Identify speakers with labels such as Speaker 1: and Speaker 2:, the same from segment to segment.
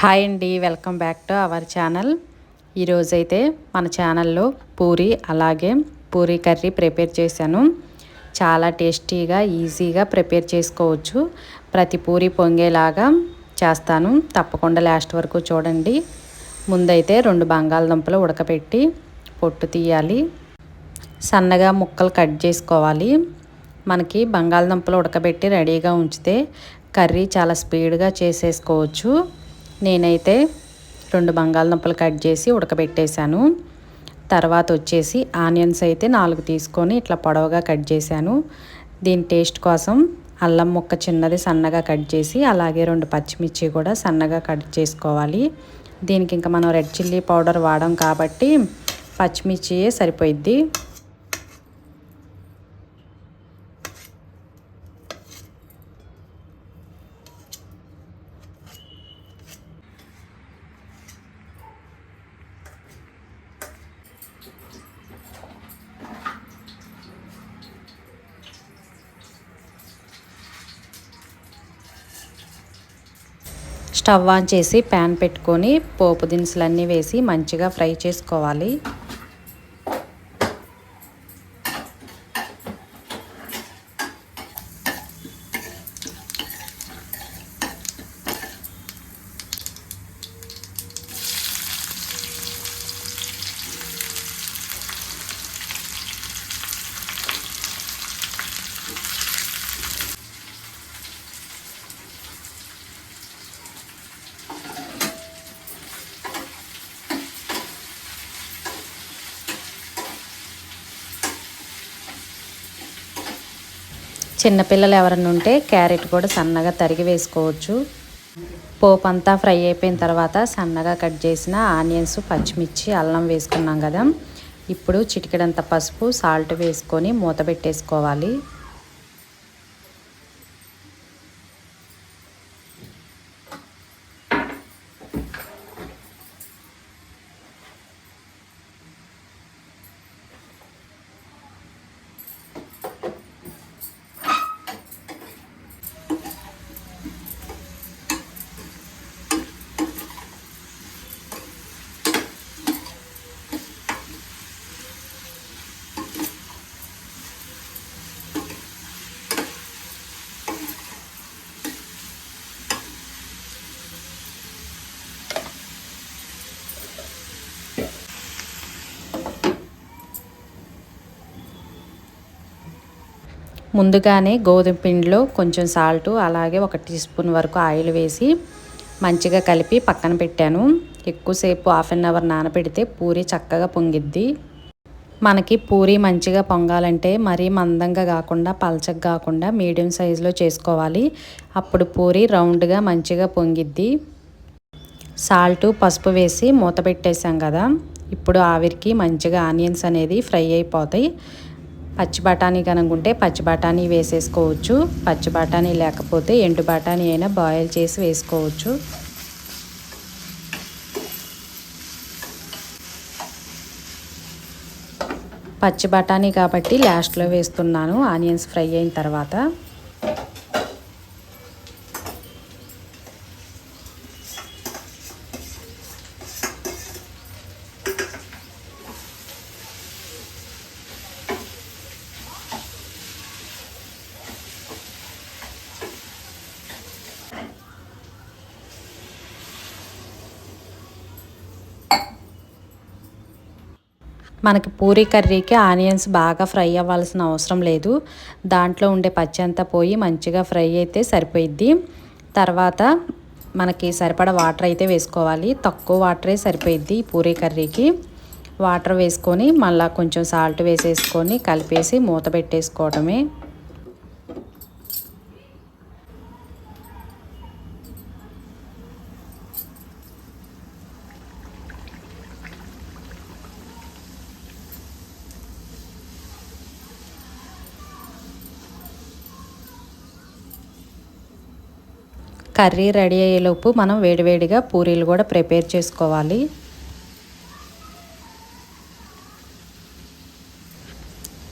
Speaker 1: Hi అండి welcome back to our channel. ఈరోజైతే మన ఛానల్లో పూరి అలాగే పూరి కర్రీ ప్రిపేర్ చేశాను. చాలా టేస్టీగా ఈజీగా ప్రిపేర్ చేసుకోవచ్చు. ప్రతి పూరి పొంగేలాగా చేస్తాను. తప్పకుండా లాస్ట్ వరకు చూడండి. ముందైతే రెండు బంగాళదుంపలు ఉడకపెట్టి పొట్టు తీయాలి. సన్నగా ముక్కలు కట్ చేసుకోవాలి. మనకి బంగాళదుంపలు ఉడకబెట్టి రెడీగా ఉంచితే కర్రీ చాలా స్పీడ్గా చేసేసుకోవచ్చు. నేనైతే రెండు బంగాళదుంపలు కట్ చేసి ఉడకబెట్టేశాను. తర్వాత వచ్చేసి ఆనియన్స్ అయితే నాలుగు తీసుకొని ఇట్లా పొడవుగా కట్ చేశాను. దీని టేస్ట్ కోసం అల్లం ముక్క చిన్నది సన్నగా కట్ చేసి అలాగే రెండు పచ్చిమిర్చి కూడా సన్నగా కట్ చేసుకోవాలి. దీనికి ఇంకా మనం రెడ్ చిల్లీ పౌడర్ వాడడం కాబట్టి పచ్చిమిర్చియే సరిపోయిద్ది. స్టవ్ ఆన్ చేసి ప్యాన్ పెట్టుకొని పోపు దినుసులన్నీ వేసి మంచిగా ఫ్రై చేసుకోవాలి. చిన్నపిల్లలు ఎవరన్నా ఉంటే క్యారెట్ కూడా సన్నగా తరిగి వేసుకోవచ్చు. పోపు అంతా ఫ్రై అయిపోయిన తర్వాత సన్నగా కట్ చేసిన ఆనియన్స్ పచ్చిమిర్చి అల్లం వేసుకున్నాం కదా. ఇప్పుడు చిటికెడంత పసుపు సాల్ట్ వేసుకొని మూత పెట్టేసుకోవాలి. ముందుగానే గోధుమ పిండిలో కొంచెం సాల్ట్ అలాగే ఒక టీ స్పూన్ వరకు ఆయిల్ వేసి మంచిగా కలిపి పక్కన పెట్టాను. ఎక్కువసేపు హాఫ్ అన్ అవర్ నానబెడితే పూరి చక్కగా పొంగిద్ది. మనకి పూరి మంచిగా పొంగాలంటే మరీ మందంగా కాకుండా పలచగా కాకుండా మీడియం సైజులో చేసుకోవాలి. అప్పుడు పూరి రౌండ్గా మంచిగా పొంగిద్ది. సాల్ట్ పసుపు వేసి మూత పెట్టేసాం కదా. ఇప్పుడు ఆవిరికి మంచిగా ఆనియన్స్ అనేది ఫ్రై అయిపోతాయి. పచ్చి బఠానీ కనుకుంటే పచ్చి బఠానీ వేసేసుకోవచ్చు. పచ్చి బఠానీ లేకపోతే ఎండు బఠానీ అయినా బాయిల్ చేసి వేసుకోవచ్చు. పచ్చి బఠానీ కాబట్టి లాస్ట్లో వేస్తున్నాను. ఆనియన్స్ ఫ్రై అయిన తర్వాత మనకి పూరీ కర్రీకి ఆనియన్స్ బాగా ఫ్రై అవ్వాల్సిన అవసరం లేదు. దాంట్లో ఉండే పచ్చి అంతా పోయి మంచిగా ఫ్రై అయితే సరిపోయిద్ది. తర్వాత మనకి సరిపడా వాటర్ అయితే వేసుకోవాలి. తక్కువ వాటరే సరిపోయిద్ది పూరీ కర్రీకి. వాటర్ వేసుకొని మళ్ళీ కొంచెం సాల్ట్ వేసేసుకొని కలిపేసి మూత పెట్టేసుకోవడమే. కర్రీ రెడీ అయ్యేలోపు మనం వేడివేడిగా పూరీలు కూడా ప్రిపేర్ చేసుకోవాలి.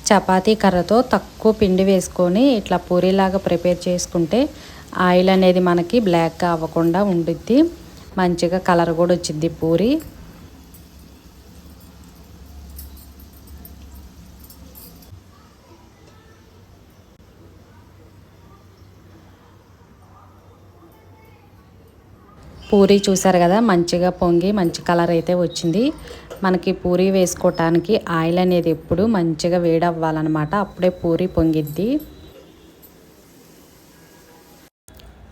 Speaker 1: చపాతీ కర్రతో తక్కువ పిండి వేసుకొని ఇట్లా పూరీలాగా ప్రిపేర్ చేసుకుంటే ఆయిల్ అనేది మనకి బ్లాక్గా అవ్వకుండా ఉండిద్ది. మంచిగా కలర్ కూడా వచ్చింది పూరి. పూరి చూసారు కదా మంచిగా పొంగి మంచి కలర్ అయితే వచ్చింది. మనకి పూరి వేసుకోవటానికి ఆయిల్ అనేది ఎప్పుడు మంచిగా వేడవ్వాలన్నమాట. అప్పుడే పూరి పొంగిద్ది.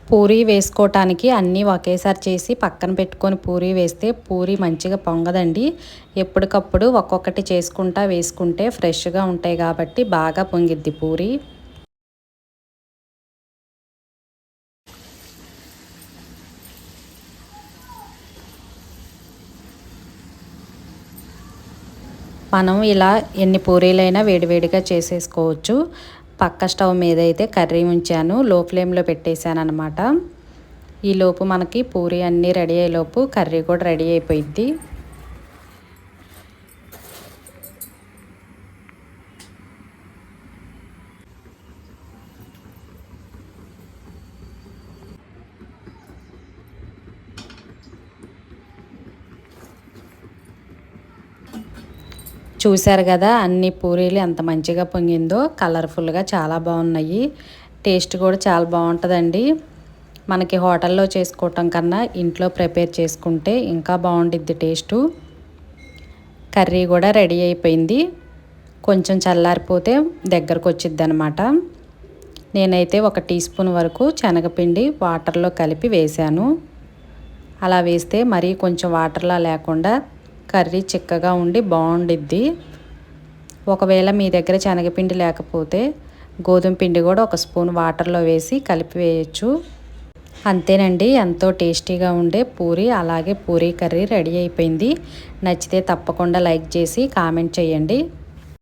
Speaker 1: పూరి వేసుకోవటానికి అన్నీ ఒకేసారి చేసి పక్కన పెట్టుకొని పూరి వేస్తే పూరి మంచిగా పొంగదండి. ఎప్పటికప్పుడు ఒక్కొక్కటి చేసుకుంటా వేసుకుంటే ఫ్రెష్గా ఉంటాయి కాబట్టి బాగా పొంగిద్ది పూరి. మనం ఇలా ఎన్ని పూరీలైనా వేడివేడిగా చేసేసుకోవచ్చు. పక్క స్టవ్ మీద అయితే కర్రీ ఉంచాను. లో ఫ్లేమ్లో పెట్టేశాను అనమాట ఈలోపు మనకి పూరి అన్నీ రెడీ అయ్యేలోపు కర్రీ కూడా రెడీ అయిపోయింది చూశారు కదా అన్ని పూరీలు ఎంత మంచిగా పొంగిందో కలర్ఫుల్గా చాలా బాగున్నాయి. టేస్ట్ కూడా చాలా బాగుంటుందండి. మనకి హోటల్లో చేసుకోవటం కన్నా ఇంట్లో ప్రిపేర్ చేసుకుంటే ఇంకా బాగుండిద్ది టేస్టు. కర్రీ కూడా రెడీ అయిపోయింది. కొంచెం చల్లారిపోతే దగ్గరకు వచ్చిద్ది అనమాట నేనైతే ఒక టీ స్పూన్ వరకు శనగపిండి వాటర్లో కలిపి వేశాను. అలా వేస్తే మరీ కొంచెం వాటర్లా లేకుండా కర్రీ చిక్కగా ఉండి బాగుండిద్ది. ఒకవేళ మీ దగ్గర శనగపిండి లేకపోతే గోధుమ పిండి కూడా ఒక స్పూన్ వాటర్లో వేసి కలిపి వేయచ్చు అంతేనండి ఎంతో టేస్టీగా ఉండే పూరి అలాగే పూరీ కర్రీ రెడీ అయిపోయింది. నచ్చితే తప్పకుండా లైక్ చేసి కామెంట్ చేయండి.